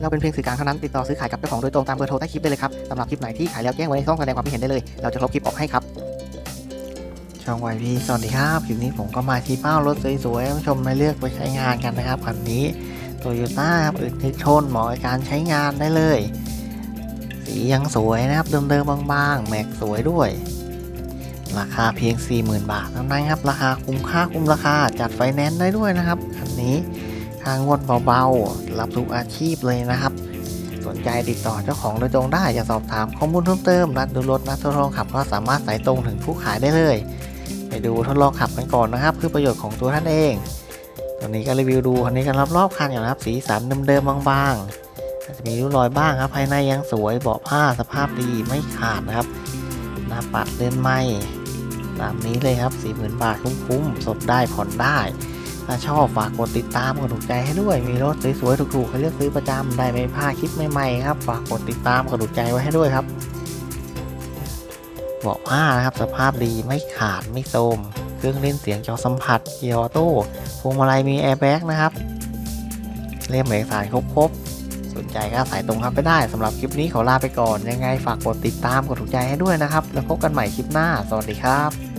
เราเป็นเพียงสื่อกลางเท่านั้นติดต่อซื้อขายกับเจ้าของโดยตรงตามเบอร์โทรใต้คลิปได้เลยครับสำหรับคลิปไหนที่ขายแล้วแจ้งไว้ในช่องแสดงความคิดเห็นได้เลย เราจะลบคลิปออกให้ครับช่องวายพีสวัสดีครับคลิปนี้ผมก็มาที่เป้ารถสวยๆให้ผู้ชมมาเลือกไปใช้งานกันนะครับคันนี้โตโยต้าครับอึดทึกทนเหมาะการใช้งานได้เลย สียังสวยนะครับเดิมๆบางๆ แม็กสวยด้วย ราคาเพียง 40,000 บาทเท่านั้นครับ ราคาคุ้มค่าคุ้มราคาจัดไฟแนนซ์ได้ด้วยนะครับคันนี้ ค่างวดเบาๆ รับทุกอาชีพเลยนะครับ สนใจติดต่อเจ้าของโดยตรงได้จะสอบถามข้อมูลเพิ่มเติม นัดดูรถนัดทดลองขับก็สามารถสายตรงถึงผู้ขายได้เลย ไปดูทดลองขับกันก่อนนะครับเพื่อประโยชน์ของตัวท่านเอง ตัวนี้ก็รีวิวดูคันนี้กันรอบๆคันอยู่นะครับ สีสันเดิมๆบางๆอาจจะมีริ้วรอยบ้างครับ ภายในยังสวยเบาะผ้าสภาพดีไม่ขาดนะครับหน้าปัดเลื่อนไหมตามนี้เลยครับ 40,000 บาทคุ้มๆสดได้ผ่อนได้ ถ้าชอบฝากกดติดตามกดถูกใจให้ด้วย มีรถสวยๆถูกๆให้เลือกซื้อประจำได้ไม่พลาดคลิปใหม่ๆครับ ฝากกดติดตามกดถูกใจไว้ให้ด้วยครับเบาะผ้านะครับสภาพดีไม่ขาดไม่โทมเครื่องเล่นเสียงจอสัมผัสเกียร์ออโต้พวงมาลัยมีแอร์แบ็กนะครับเล่มเอกสารครบๆสนใจก็สายตรงครับไปได้สำหรับคลิปนี้ขอลาไปก่อนยังไงฝากกดติดตามกดถูกใจให้ด้วยนะครับ แล้วพบกันใหม่คลิปหน้า สวัสดีครับ